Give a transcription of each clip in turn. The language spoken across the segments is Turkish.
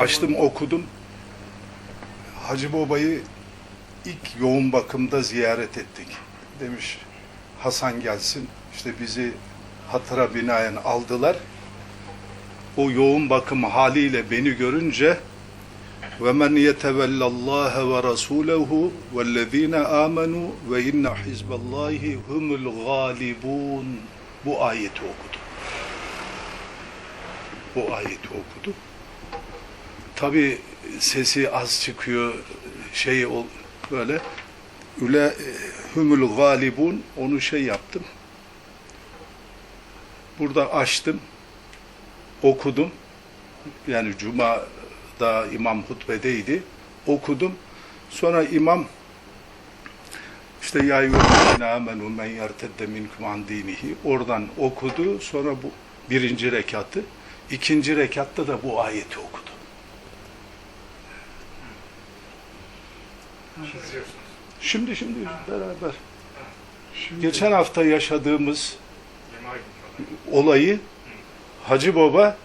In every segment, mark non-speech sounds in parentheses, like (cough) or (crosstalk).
Açtım okudum. Hacı Baba'yı ilk yoğun bakımda ziyaret ettik. Demiş Hasan gelsin. İşte bizi hatıra binaen aldılar. O yoğun bakım haliyle beni görünce ve men yetevellallaha ve rasulehu vellezine amenu ve inne hizballahi humul galibun bu ayeti okudu. Bu ayeti okudu. Tabi sesi az çıkıyor şey ol böyle üle e, humul galibun onu şey yaptım. Burada açtım. Okudum. Yani Cuma'da imam hutbedeydi. Okudum. Sonra imam işte ya eyyühellezine amenu men yertedde minkum an dinihi oradan okudu. Sonra bu birinci rekatı. ikinci rekatta da bu ayeti okudu. Çiziyorsunuz. Şimdi şimdi beraber. Geçen hafta yaşadığımız olayı Hacı Baba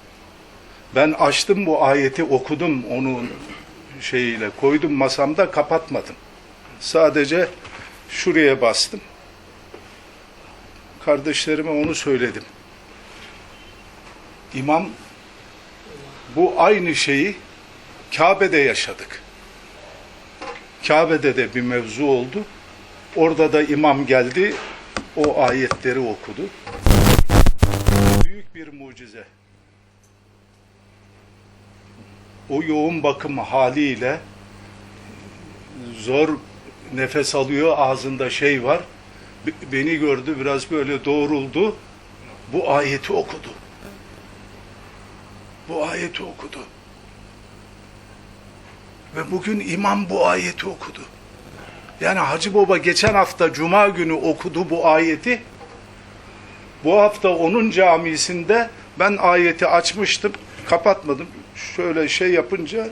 ben açtım bu ayeti okudum onun şeyiyle koydum masamda kapatmadım. Sadece şuraya bastım. Kardeşlerime onu söyledim. İmam bu aynı şeyi Kabe'de yaşadık. Kabe'de de bir mevzu oldu. Orada da imam geldi, o ayetleri okudu. Büyük bir mucize. O yoğun bakım haliyle zor nefes alıyor, ağzında şey var. Be- Beni gördü, biraz böyle doğruldu. Bu ayeti okudu. Bu ayeti okudu. Ve bugün imam bu ayeti okudu. Yani Hacı Baba geçen hafta Cuma günü okudu bu ayeti. Bu hafta onun camisinde ben ayeti açmıştım, kapatmadım. Şöyle şey yapınca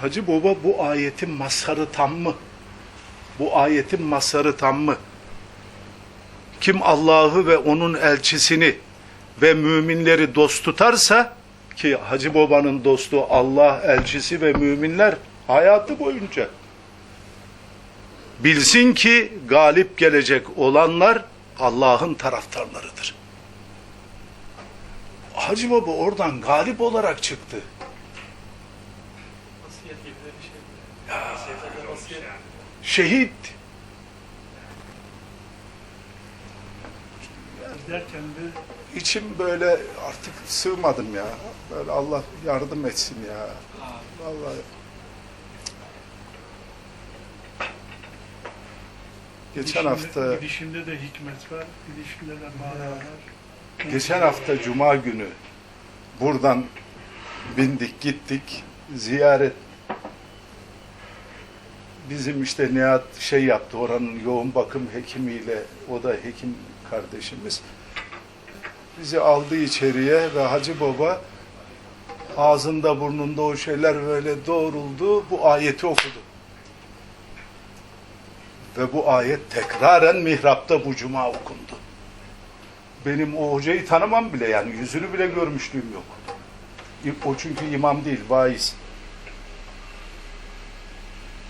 Hacı Baba bu ayetin mazharı tam mı? Bu ayetin mazharı tam mı? Kim Allah'ı ve onun elçisini ve müminleri dost tutarsa ki Hacı Baba'nın dostu Allah elçisi ve müminler hayatı boyunca bilsin ki galip gelecek olanlar Allah'ın taraftarlarıdır. Hacı Baba oradan galip olarak çıktı. Vasiyet gibi de bir şey. Şehit. Giderken de İçim böyle artık sığmadım ya. Böyle Allah yardım etsin ya. Vallahi. Geçen hafta gidişinde de hikmet var, gidişinde de mana var. geçen hafta cuma günü buradan bindik gittik ziyaret bizim işte Nihat şey yaptı oranın yoğun bakım hekimiyle o da hekim kardeşimiz bizi aldı içeriye ve Hacı Baba ağzında burnunda o şeyler böyle doğruldu bu ayeti okudu. Ve bu ayet tekraren mihrapta bu cuma okundu. Benim o hocayı tanımam bile yani yüzünü bile görmüşlüğüm yok. O çünkü imam değil, vaiz.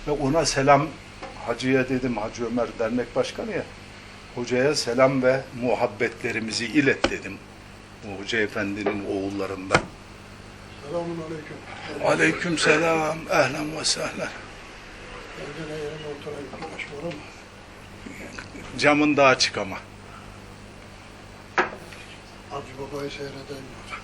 Ve ona selam, hacıya dedim, Hacı Ömer dernek başkanı ya, hocaya selam ve muhabbetlerimizi ilet dedim. O hoca efendinin oğullarından. Selamun aleyküm. Aleyküm selam, ehlen ve sehlen. Camın daha açık ama. Hacı Baba'yı seyreden var.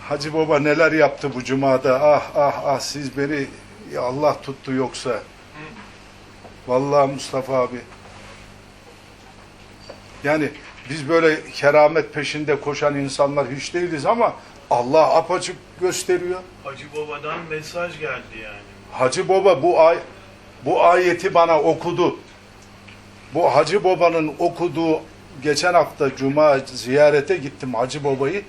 Hacı Baba neler yaptı bu cumada? Ah ah ah siz beni ya Allah tuttu yoksa. Vallahi Mustafa abi. Yani biz böyle keramet peşinde koşan insanlar hiç değiliz ama Allah apaçık gösteriyor. Hacı Baba'dan mesaj geldi yani. Hacı Baba bu ay bu ayeti bana okudu. Bu Hacı Baba'nın okuduğu geçen hafta cuma ziyarete gittim Hacı Baba'yı.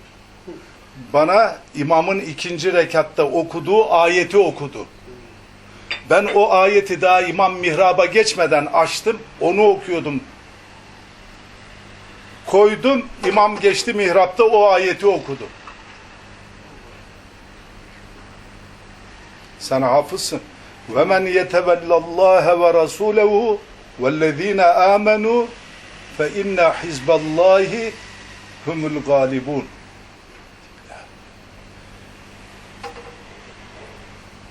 Bana imamın ikinci rekatta okuduğu ayeti okudu. Ben o ayeti daha imam mihraba geçmeden açtım, onu okuyordum. Koydum, imam geçti mihrapta o ayeti okudu. Sen hafızsın. Ve men yetevellallâhe ve rasûlehu vellezîne âmenû fe inne hizballâhi humul galibun.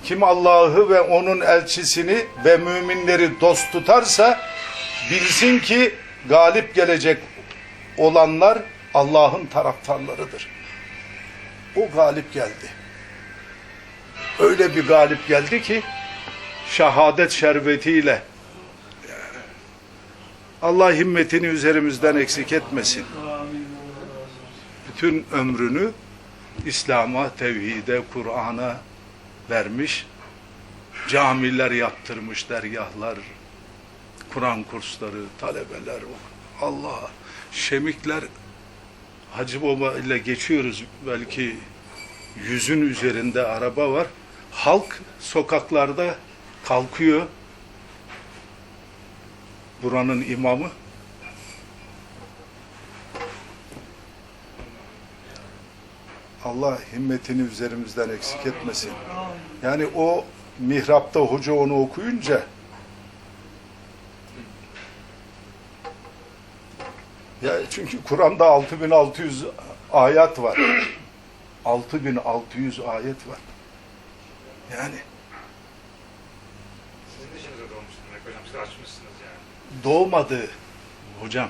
Kim Allah'ı ve onun elçisini ve müminleri dost tutarsa bilsin ki galip gelecek olanlar Allah'ın taraftarlarıdır. O galip geldi. Öyle bir galip geldi ki şehadet şerbetiyle Allah himmetini üzerimizden eksik etmesin. Bütün ömrünü İslam'a, tevhide, Kur'an'a vermiş. Camiler yaptırmış, dergahlar, Kur'an kursları, talebeler, Allah, şemikler Hacı Baba ile geçiyoruz belki yüzün üzerinde araba var. Halk sokaklarda kalkıyor. Buranın imamı. Allah himmetini üzerimizden eksik etmesin. Yani o mihrapta hoca onu okuyunca ya çünkü Kur'an'da 6600 ayet var. (clears throat) 6600 ayet var. Yani Sizin dişinize doğmuş demek hocam. Siz açmışsınız yani. doğmadı hocam.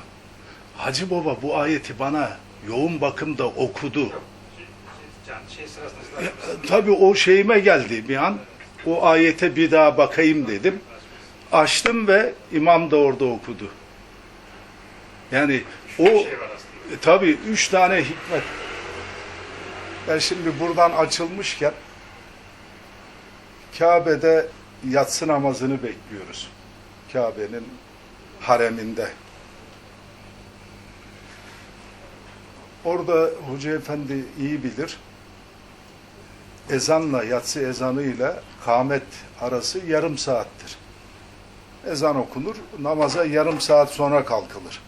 Hacı Baba bu ayeti bana yoğun bakımda okudu. Yani şey sırasında. (laughs) Tabii o şeyime geldi bir an. O ayete bir daha bakayım dedim. Açtım ve imam da orada okudu. Yani o şey e, tabii üç tane hikmet. Ben şimdi buradan açılmışken Kabe'de yatsı namazını bekliyoruz. Kabe'nin hareminde. Orada Hoca Efendi iyi bilir. Ezanla, yatsı ezanıyla kâmet arası yarım saattir. Ezan okunur, namaza yarım saat sonra kalkılır.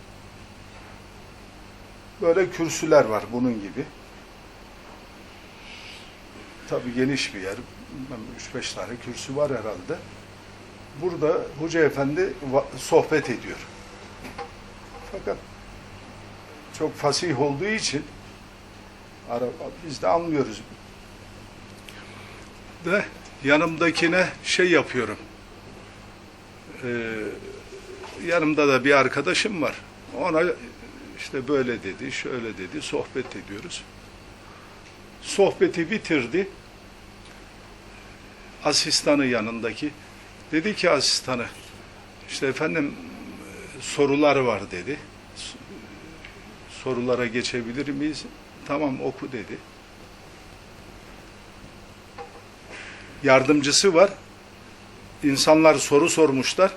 Böyle kürsüler var bunun gibi. Tabii geniş bir yer. 3-5 tane kürsü var herhalde. Burada Hoca Efendi sohbet ediyor. Fakat çok fasih olduğu için biz de anlıyoruz. Ve yanımdakine şey yapıyorum. Ee, yanımda da bir arkadaşım var. Ona işte böyle dedi, şöyle dedi, sohbet ediyoruz. Sohbeti bitirdi. Asistanı yanındaki. Dedi ki asistanı, işte efendim sorular var dedi. Sorulara geçebilir miyiz? Tamam oku dedi. Yardımcısı var. İnsanlar soru sormuşlar.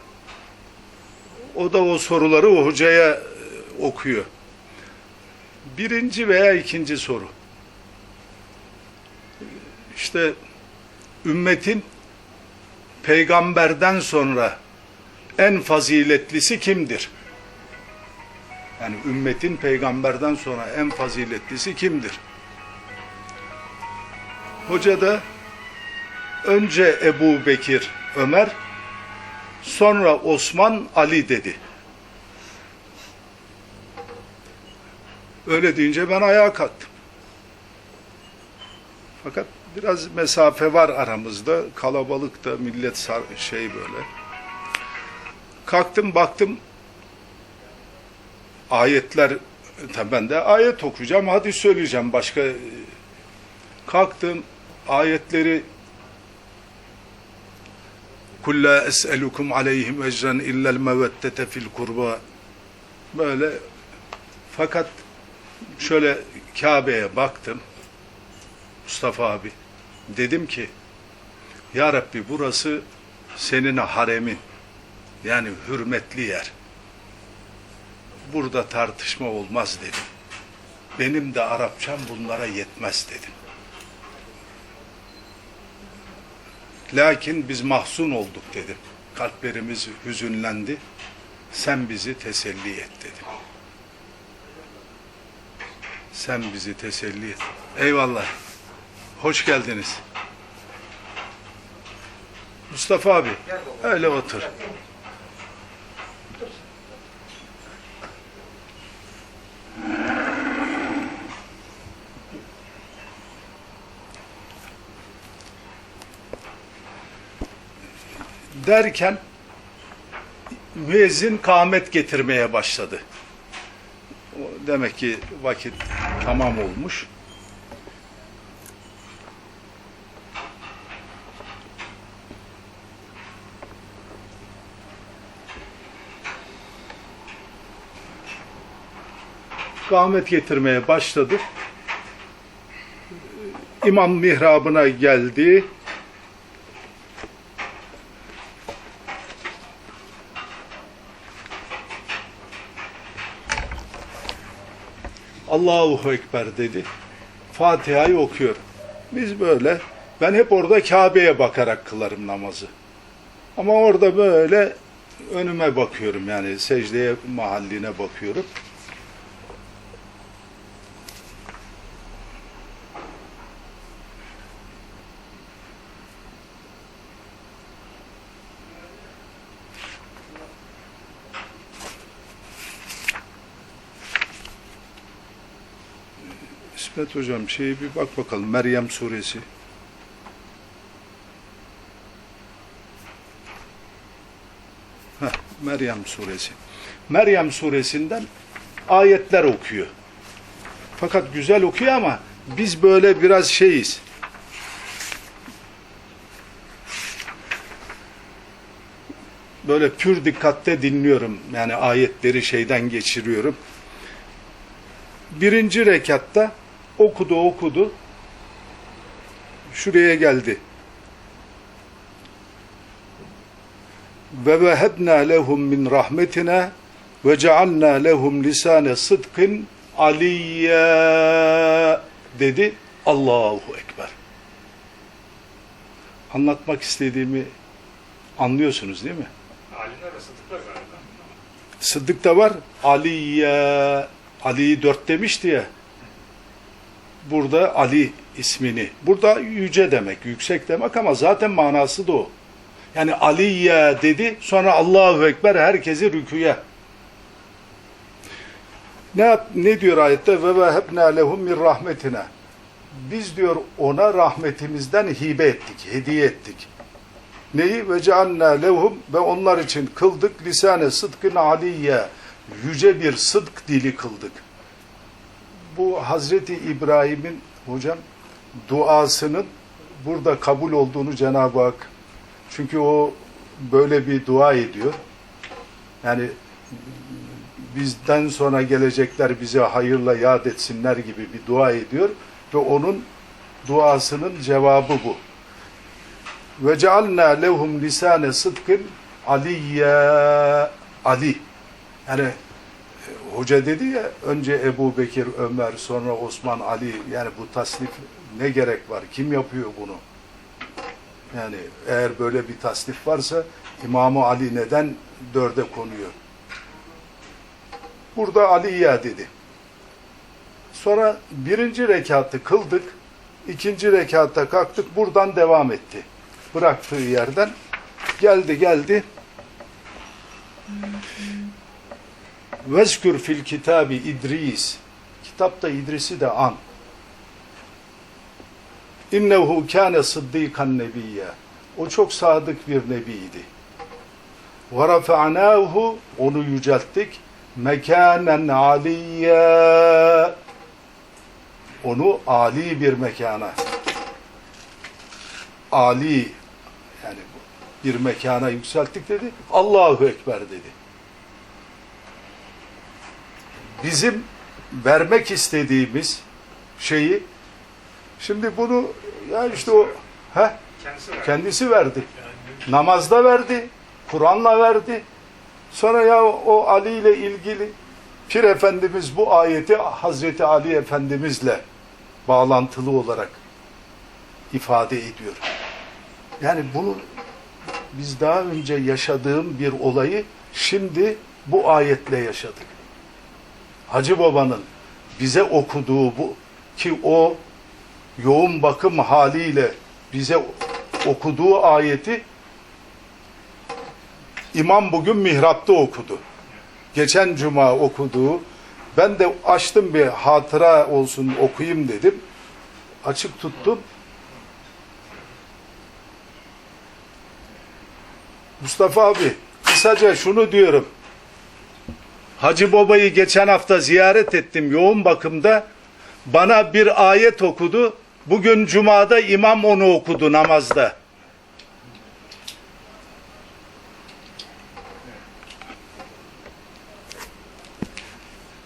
O da o soruları o hocaya e, okuyor. Birinci veya ikinci soru. İşte ümmetin peygamberden sonra en faziletlisi kimdir? Yani ümmetin peygamberden sonra en faziletlisi kimdir? Hoca da önce Ebu Bekir, Ömer, sonra Osman, Ali dedi. Öyle deyince ben ayağa kalktım. Fakat biraz mesafe var aramızda. Kalabalık da millet sar, şey böyle. Kalktım baktım ayetler tabii ben de ayet okuyacağım hadi söyleyeceğim başka kalktım ayetleri kulla es'elukum aleyhim ecren illel meveddete fil kurba. Böyle fakat şöyle Kabe'ye baktım Mustafa abi dedim ki Ya Rabbi burası senin haremin yani hürmetli yer. Burada tartışma olmaz dedim. Benim de Arapçam bunlara yetmez dedim lakin biz mahzun olduk dedim kalplerimiz hüzünlendi sen bizi teselli et dedim Sen bizi teselli et. Eyvallah. Hoş geldiniz. Mustafa abi, öyle otur. Derken müezzin kâhmet getirmeye başladı. Demek ki vakit tamam olmuş. Kâhmet getirmeye başladı. İmam mihrabına geldi. Allahu Ekber dedi. Fatiha'yı okuyor. Biz böyle, ben hep orada Kabe'ye bakarak kılarım namazı. Ama orada böyle önüme bakıyorum yani secdeye mahalline bakıyorum. İsmet Hocam şeyi bir bak bakalım Meryem suresi. Heh, Meryem suresi. Meryem suresinden ayetler okuyor. Fakat güzel okuyor ama biz böyle biraz şeyiz. Böyle pür dikkatte dinliyorum. Yani ayetleri şeyden geçiriyorum. Birinci rekatta okudu okudu. Şuraya geldi. Ve vehebna lehum min rahmetina ve cealna lehum lisane sıdkın aliyya dedi. Allahu Ekber. Anlatmak istediğimi anlıyorsunuz değil mi? Alimler ve sıddıklar galiba. Sıddık da var. Aliye, Ali'yi dört demişti ya. Burada Ali ismini. Burada yüce demek, yüksek demek ama zaten manası da o. Yani Aliye dedi, sonra Allahu Ekber herkesi rüküye. Ne, ne diyor ayette? Ve vehebna lehum min rahmetina. Biz diyor ona rahmetimizden hibe ettik, hediye ettik. Neyi? Ve cealna lehum ve onlar için kıldık lisane sıdkın aliyye. Yüce bir sıdk dili kıldık. Bu Hazreti İbrahim'in hocam duasının burada kabul olduğunu Cenab-ı Hak çünkü o böyle bir dua ediyor. Yani bizden sonra gelecekler bize hayırla yad etsinler gibi bir dua ediyor ve onun duasının cevabı bu. Ve cealna lehum lisane sıdkın aliyye Ali. Yani hoca dedi ya önce Ebu Bekir, Ömer, sonra Osman, Ali yani bu tasnif ne gerek var? Kim yapıyor bunu? Yani eğer böyle bir tasnif varsa İmam-ı Ali neden dörde konuyor? Burada Aliye dedi. Sonra birinci rekatı kıldık. ikinci rekatta kalktık. Buradan devam etti. Bıraktığı yerden geldi geldi. Vezkür fil kitabi İdris. Kitapta İdris'i de an. İnnehu kâne sıddîkan nebiyye. O çok sadık bir nebiydi. Ve rafa'nâhu onu yücelttik. Mekânen aliyye. Onu ali bir mekana. Ali yani bir mekana yükselttik dedi. Allahu Ekber dedi. Bizim vermek istediğimiz şeyi şimdi bunu ya işte o heh, Kendisi var. kendisi verdi. Namazda verdi, Kur'an'la verdi. Sonra ya o Ali ile ilgili Pir Efendimiz bu ayeti Hazreti Ali Efendimizle bağlantılı olarak ifade ediyor. Yani bunu biz daha önce yaşadığım bir olayı şimdi bu ayetle yaşadık. Hacı Baba'nın bize okuduğu bu ki o yoğun bakım haliyle bize okuduğu ayeti İmam bugün mihrapta okudu. Geçen cuma okuduğu ben de açtım bir hatıra olsun okuyayım dedim. Açık tuttum. Mustafa abi kısaca şunu diyorum. Hacı Baba'yı geçen hafta ziyaret ettim yoğun bakımda. Bana bir ayet okudu. Bugün cumada imam onu okudu namazda.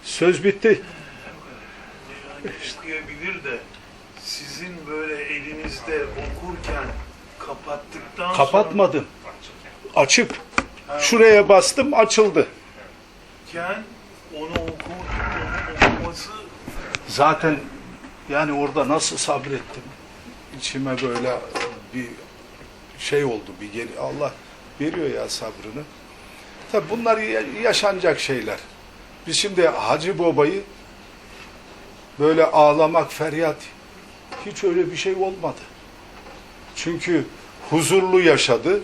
Söz bitti. okuyabilir de sizin böyle elinizde okurken kapattıktan Kapatmadım. Açık. Şuraya bastım açıldı. Sonrayken onu oku, onu okuması Zaten yani orada nasıl sabrettim. İçime böyle bir şey oldu. Bir geri Allah veriyor ya sabrını. Tabi bunlar ya- yaşanacak şeyler. Biz şimdi Hacı Baba'yı böyle ağlamak, feryat hiç öyle bir şey olmadı. Çünkü huzurlu yaşadı.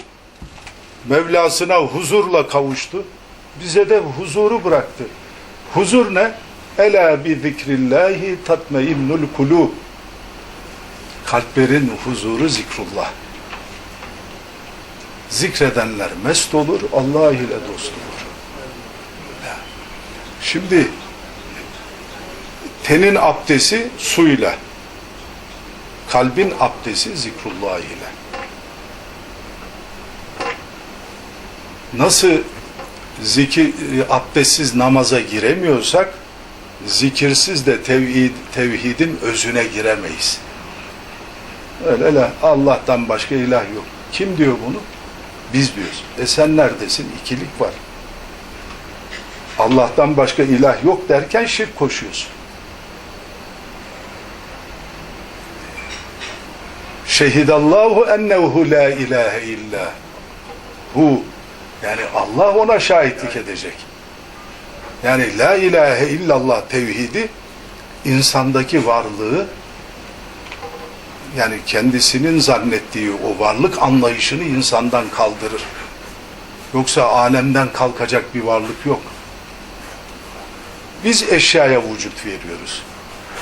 Mevlasına huzurla kavuştu. Bize de huzuru bıraktı. Huzur ne? Ela bi zikrillahi tatmeinnul kulub. Kalplerin huzuru zikrullah. Zikredenler mest olur, Allah ile dost olur. Şimdi tenin abdesti suyla, kalbin abdesti zikrullah ile. Nasıl zikir, e, abdestsiz namaza giremiyorsak, zikirsiz de tevhid, tevhidin özüne giremeyiz. Öyle öyle Allah'tan başka ilah yok. Kim diyor bunu? Biz diyoruz. E sen neredesin? İkilik var. Allah'tan başka ilah yok derken şirk koşuyorsun. Şehidallahu ennehu la ilahe illa hu. Yani Allah ona şahitlik edecek. Yani la ilahe illallah tevhidi insandaki varlığı yani kendisinin zannettiği o varlık anlayışını insandan kaldırır. Yoksa alemden kalkacak bir varlık yok. Biz eşyaya vücut veriyoruz.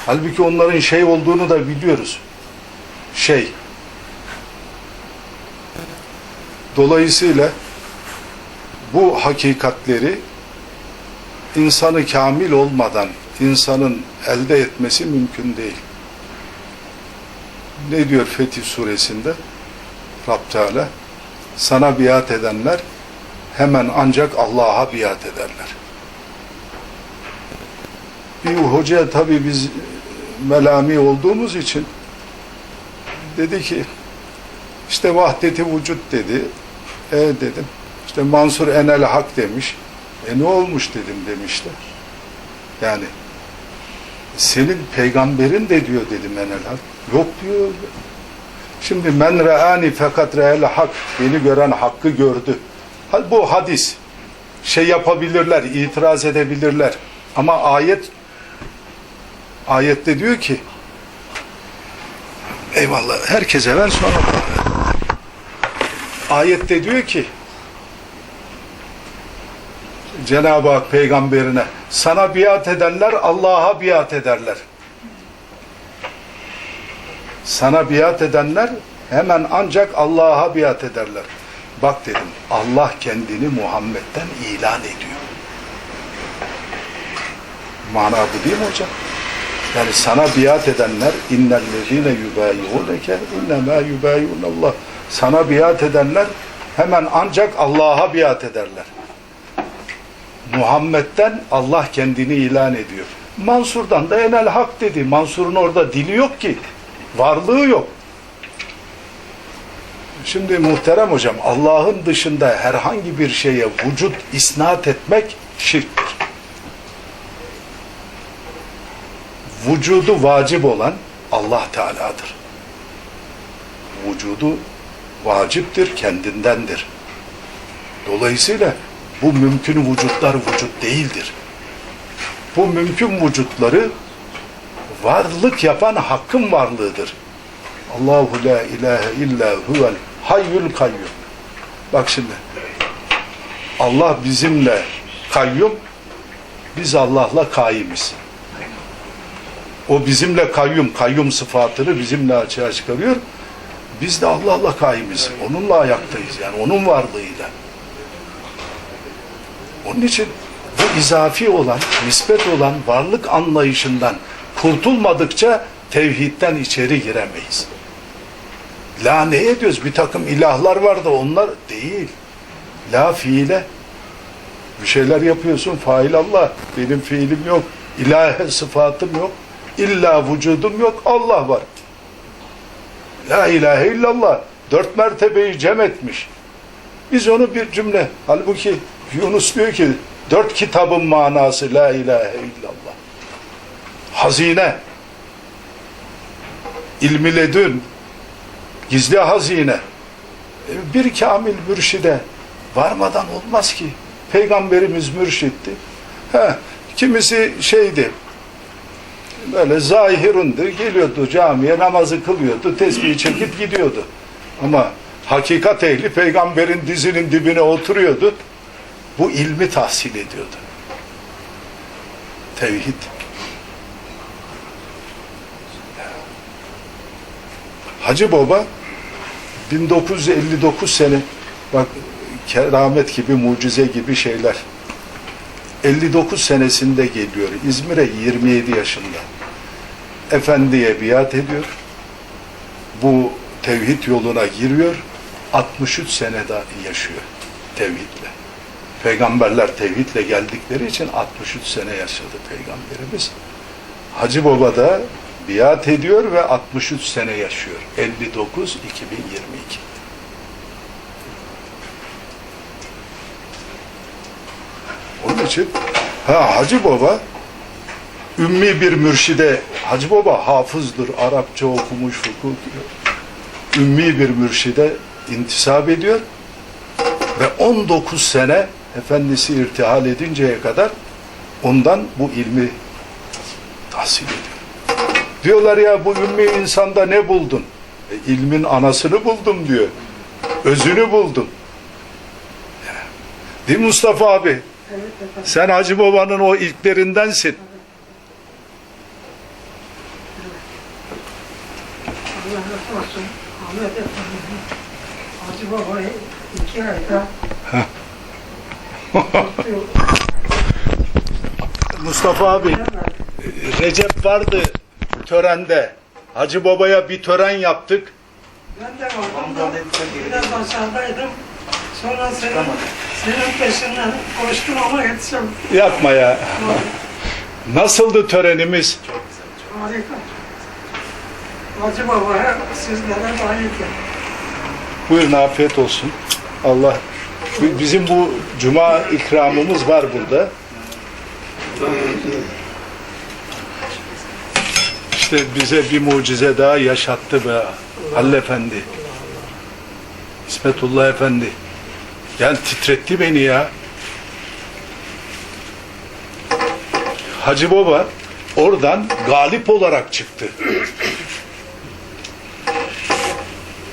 Halbuki onların şey olduğunu da biliyoruz. Şey. Dolayısıyla bu hakikatleri insanı kamil olmadan insanın elde etmesi mümkün değil. Ne diyor Fetih suresinde? Rab Teala sana biat edenler hemen ancak Allah'a biat ederler. Bir hoca tabi biz melami olduğumuz için dedi ki işte vahdeti vücut dedi. E dedim. İşte Mansur Enel Hak demiş. E ne olmuş dedim demişler. Yani senin peygamberin de diyor dedim Enel Hak. Yok diyor. Şimdi men re'ani fakat re'el hak. Beni gören hakkı gördü. Bu hadis. Şey yapabilirler, itiraz edebilirler. Ama ayet ayette diyor ki eyvallah herkese ver sonra. Ayette diyor ki Cenab-ı Hak peygamberine sana biat edenler Allah'a biat ederler. Sana biat edenler hemen ancak Allah'a biat ederler. Bak dedim Allah kendini Muhammed'den ilan ediyor. Mana bu değil mi hocam? Yani sana biat edenler innellezine yubayi'uneke innemâ yubayi'unallah. Sana biat edenler hemen ancak Allah'a biat ederler. Muhammed'den Allah kendini ilan ediyor. Mansur'dan da enel hak dedi. Mansur'un orada dili yok ki. Varlığı yok. Şimdi muhterem hocam Allah'ın dışında herhangi bir şeye vücut isnat etmek şirktir. Vücudu vacip olan Allah Teala'dır. Vücudu vaciptir, kendindendir. Dolayısıyla bu mümkün vücutlar vücut değildir. Bu mümkün vücutları varlık yapan hakkın varlığıdır. Allahu la ilahe illa huvel hayyul kayyum. Bak şimdi. Allah bizimle kayyum, biz Allah'la kaimiz. O bizimle kayyum, kayyum sıfatını bizimle açığa çıkarıyor. Biz de Allah'la kaimiz. Onunla ayaktayız yani onun varlığıyla. Onun için bu izafi olan, nispet olan varlık anlayışından kurtulmadıkça tevhidden içeri giremeyiz. La ne ediyoruz? Bir takım ilahlar var da onlar değil. La fiile. Bir şeyler yapıyorsun. Fail Allah. Benim fiilim yok. İlahe sıfatım yok. İlla vücudum yok. Allah var. La ilahe illallah. Dört mertebeyi cem etmiş. Biz onu bir cümle. Halbuki Yunus diyor ki dört kitabın manası la ilahe illallah. Hazine. İlmi ledün. Gizli hazine. E, Bir kamil mürşide varmadan olmaz ki. Peygamberimiz mürşitti. He, kimisi şeydi, böyle zahirundu, geliyordu camiye namazı kılıyordu, tesbihi çekip gidiyordu. Ama hakikat ehli peygamberin dizinin dibine oturuyordu, bu ilmi tahsil ediyordu. Tevhid. Hacı Baba 1959 sene bak keramet gibi mucize gibi şeyler. 59 senesinde geliyor. İzmir'e 27 yaşında. Efendiye biat ediyor. Bu tevhid yoluna giriyor. 63 sene daha yaşıyor tevhidle peygamberler tevhidle geldikleri için 63 sene yaşadı peygamberimiz. Hacı Baba da biat ediyor ve 63 sene yaşıyor. 59 2022 Onun için ha Hacı Baba ümmi bir mürşide Hacı Baba hafızdır, Arapça okumuş, hukuk ümmi bir mürşide intisap ediyor ve 19 sene efendisi irtihal edinceye kadar ondan bu ilmi tahsil ediyor. Diyorlar ya bu ümmi insanda ne buldun? E, ilmin anasını buldum diyor. Özünü buldum. Değil mi Mustafa abi? Sen Hacı Baba'nın o ilklerindensin. Allah razı olsun. Ahmet Efendi. Hacı Baba'yı iki ayda Mustafa abi Recep vardı törende. Hacı Baba'ya bir tören yaptık. Ben de vardım da biraz aşağıdaydım. Sonra senin, senin peşinden koştum ama yetişemedim. Yapma ya. Nasıldı törenimiz? Harika. Hacı Baba'ya sizlere layık. Buyurun afiyet olsun. Allah bizim bu cuma ikramımız var burada. İşte bize bir mucize daha yaşattı be Halil Efendi. İsmetullah Efendi. Yani titretti beni ya. Hacı Baba oradan galip olarak çıktı.